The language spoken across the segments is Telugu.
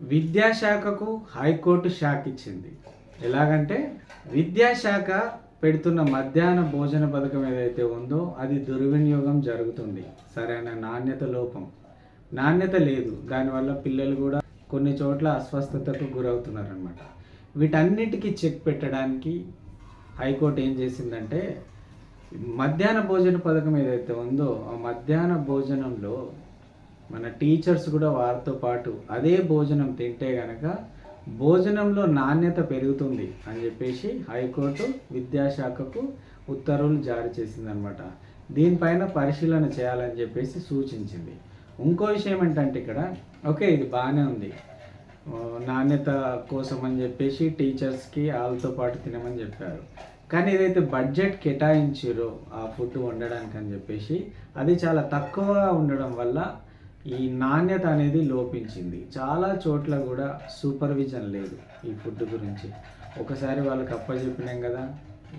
విద్యాశాఖకు హైకోర్టు షాక్ ఇచ్చింది. ఎలాగంటే విద్యాశాఖ పెడుతున్న మధ్యాహ్న భోజన పథకం ఏదైతే ఉందో అది దుర్వినియోగం జరుగుతుంది. సరైన నాణ్యత లోపం. నాణ్యత లేదు. దానివల్ల పిల్లలు కూడా కొన్ని చోట్ల అస్వస్థతకు గురవుతున్నారనమాట వీటన్నిటికీ చెక్ పెట్టడానికి హైకోర్టు ఏం చేసిందంటే మధ్యాహ్న భోజన పథకం ఏదైతే ఉందో ఆ మధ్యాహ్న భోజనంలో మన టీచర్స్ కూడా వారితో పాటు అదే భోజనం తింటే గనక భోజనంలో నాణ్యత పెరుగుతుంది అని చెప్పేసి హైకోర్టు విద్యాశాఖకు ఉత్తర్వులు జారీ చేసిందనమాట దీనిపైన పరిశీలన చేయాలని చెప్పేసి సూచించింది. ఇంకో విషయం ఏంటంటే ఇక్కడ ఓకే ఇది బాగానే ఉంది. నాణ్యత కోసం అని చెప్పేసి టీచర్స్కి వాళ్ళతో పాటు తినమని చెప్పారు. కానీ ఏదైతే బడ్జెట్ కేటాయించారో ఆ ఫుడ్ వండడానికి అని చెప్పేసి అది చాలా తక్కువగా ఉండడం వల్ల ఈ నాణ్యత అనేది లోపించింది. చాలా చోట్ల కూడా సూపర్విజన్ లేదు ఈ ఫుడ్ గురించి. ఒకసారి వాళ్ళకి అప్పచెప్పినాం కదా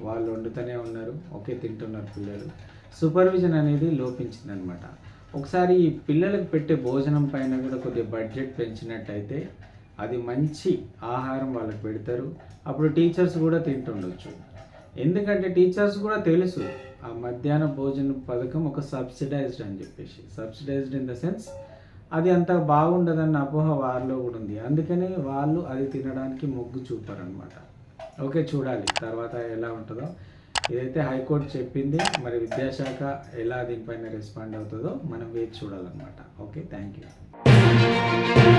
వాళ్ళు వండుతూనే ఉన్నారు ఒకే తింటున్నారు పిల్లలు. సూపర్విజన్ అనేది లోపించింది అనమాట ఒకసారి ఈ పిల్లలకు పెట్టే భోజనం పైన కూడా కొద్దిగా బడ్జెట్ పెంచినట్టయితే అది మంచి ఆహారం వాళ్ళకి పెడతారు. అప్పుడు టీచర్స్ కూడా తింటుండొచ్చు. ఎందుకంటే టీచర్స్ కూడా తెలుసు ఆ మధ్యాహ్న భోజన పథకం ఒక సబ్సిడైజ్డ్ అని చెప్పేసి. సబ్సిడైజ్డ్ ఇన్ ద సెన్స్ అది అంత బాగుండదన్న అపోహ వారిలో కూడా ఉంది. అందుకని వాళ్ళు అది తినడానికి మొగ్గు చూపారనమాట ఓకే చూడాలి. తర్వాత ఎలా ఉంటుందో. ఏదైతే హైకోర్టు చెప్పింది మరి విద్యాశాఖ ఎలా దీనిపైన రెస్పాండ్ అవుతుందో మనం వేచి చూడాలన్నమాట. Okay thank you